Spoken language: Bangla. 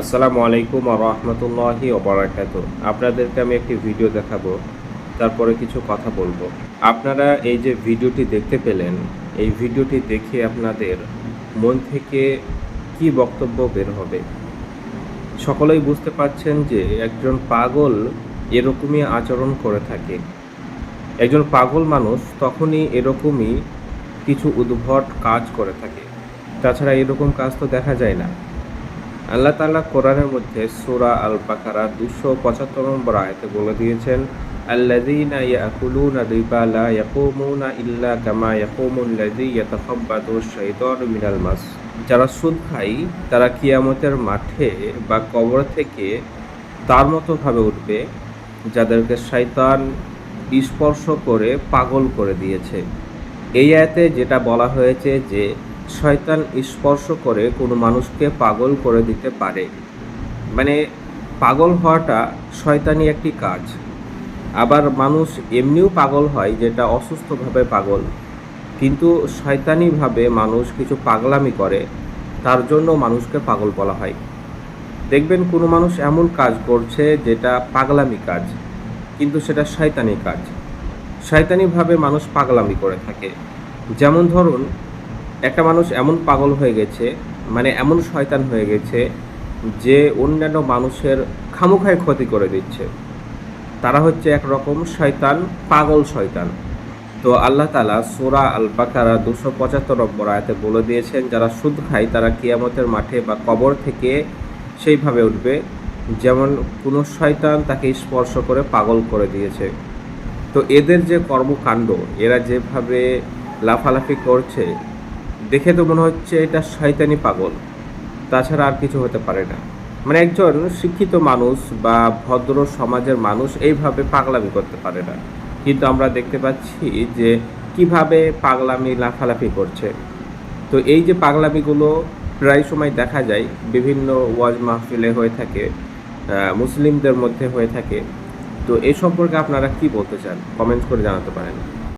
আসসালামু আলাইকুম রহমতুল্লাহি ওবরাকাত আপনাদেরকে আমি একটি ভিডিও দেখাবো, তারপরে কিছু কথা বলব। আপনারা এই যে ভিডিওটি দেখতে পেলেন, এই ভিডিওটি দেখে আপনাদের মন থেকে কি বক্তব্য বের হবে? সকলেই বুঝতে পারছেন যে একজন পাগল এরকমই আচরণ করে থাকে। একজন পাগল মানুষ তখনই এরকমই কিছু উদ্ভট কাজ করে থাকে। তাছাড়া এরকম কাজ তো দেখা যায় না। আল্লাহ তাআলা কোরআনের মধ্যে সূরা আল বাকারা দুশো পঁচাত্তর নম্বর আয়াতে বলে দিয়েছেন, আল্লাযীনা ইয়াকুলুনা রিবা লা ইয়াকুমুনা ইল্লা যারা সুদ খায়, তারা কিয়ামতের মাঠে বা কবর থেকে তার মতো ভাবে উঠবে, যাদেরকে শয়তান স্পর্শ করে পাগল করে দিয়েছে। এই আয়াতে যেটা বলা হয়েছে যে শয়তান স্পর্শ করে কোনো মানুষকে পাগল করে দিতে পারে। মানে পাগল হওয়াটা শয়তানি একটি কাজ। আবার মানুষ এমনিও পাগল হয় যেটা অসুস্থভাবে পাগল। কিন্তু শয়তানিভাবে মানুষ কিছু পাগলামি করে, তার জন্য মানুষকে পাগল বলা হয়। দেখবেন কোনো মানুষ এমন কাজ করছে যেটা পাগলামি কাজ, কিন্তু সেটা শয়তানি কাজ। শয়তানিভাবে মানুষ পাগলামি করে থাকে। যেমন ধরুন একটা মানুষ এমন পাগল হয়ে গেছে মানে এমন শয়তান হয়ে গেছে যে অন্যান্য মানুষের খামুখায় ক্ষতি করে দিচ্ছে। তারা হচ্ছে একরকম শয়তান, পাগল শয়তান। তো আল্লাহ তালা সোরা আল বাকারা দুশো পঁচাত্তর নম্বর আয়াতে বলে দিয়েছেন, যারা সুদ খায় তারা কিয়ামতের মাঠে বা কবর থেকে সেইভাবে উঠবে, যেমন কোনো শয়তান তাকে স্পর্শ করে পাগল করে দিয়েছে। তো এদের যে কর্মকাণ্ড, এরা যেভাবে লাফালাফি করছে দেখে তো মনে হচ্ছে এটা শয়তানি পাগল। তাছাড়া আর কিছু হতে পারে না। মানে একজন শিক্ষিত মানুষ বা ভদ্র সমাজের মানুষ এইভাবে পাগলামি করতে পারে না। কিন্তু আমরা দেখতে পাচ্ছি যে কীভাবে পাগলামি, লাফালাফি করছে। তো এই যে পাগলামিগুলো প্রায় সময় দেখা যায়, বিভিন্ন ওয়াজ মাহফিলে হয়ে থাকে মুসলিমদের মধ্যে হয়ে থাকে। তো এই সম্পর্কে আপনারা কি বলতে চান? কমেন্ট করে জানাতে পারেন।